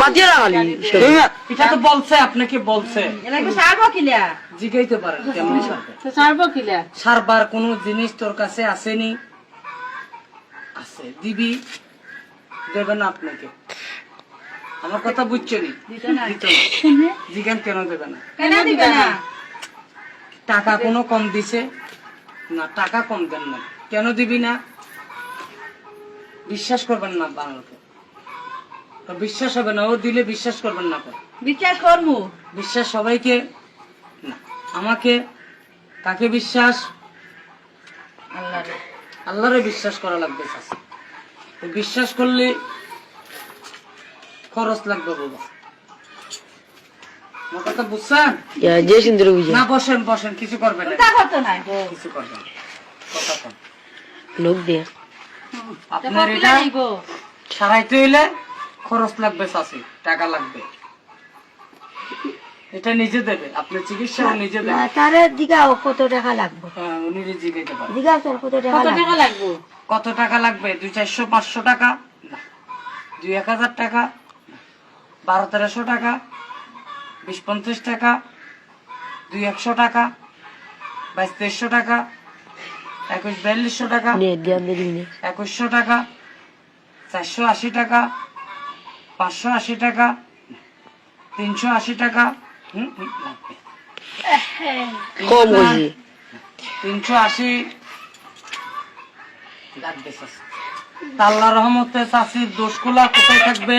বাদিয়ে লাগালি এটা তো বলছে আপনাকে বলছে। সারবো কিলা জিগাইতে পারেন কেমন সারবো? কিলা সারবার কোন জিনিস তোর কাছে আসেনি? আছে দিবি? দেবে না আপনাকে। আমার কথা বুঝছ নি জিজ্ঞান কেন দেবে না? কেন দিবে না? টাকা কোনো কম দিছে? না টাকা কম দেন না। কেন দিবি না? বিশ্বাস করবেন না বাংলাকে। বিশ্বাস হবে না ও দিলে বিশ্বাস করবেন না। বিশ্বাস করমু বিশ্বাস সবাইকে না আমাকে কাকে বিশ্বাস আল্লাহ আল্লাহরে বিশ্বাস করা লাগবে বিশ্বাস করলে খরচ লাগবে বাবা কথা বুঝছেন? যে সুন্দর না বসেন বসেন কিছু করবেন না। তা করতো নাই? কিছু করবেন না। কথা কম লোক দিয়ে। আপনার এটা সারাইতে হইলে খরচ লাগবে চাষি টাকা লাগবে। এটা নিজে দেবে আপনার চিকিৎসাও নিজে দেবে। তারে দিঘাও কত টাকা লাগবে? হ্যাঁ, উনি জিজ্ঞাসা পারেন দিঘা তোর কত টাকা কত টাকা লাগবো? কত টাকা লাগবে? দুই চারশো পাঁচশো টাকা। দুই এক হাজার টাকা। বারো তেরোশো টাকা? বিশ পঞ্চাশ টাকা? দুই একশো টাকা? বাইশ তেইশশো টাকা? একুশ বিয়াল্লিশশো টাকা? একুশশো টাকা? চারশো আশি টাকা? পাঁচশো আশি টাকা তিনশো আশি টাকা তিনশো আশি। আল্লাহ রহমতে চাষির দোষগুলা কোথায় থাকবে?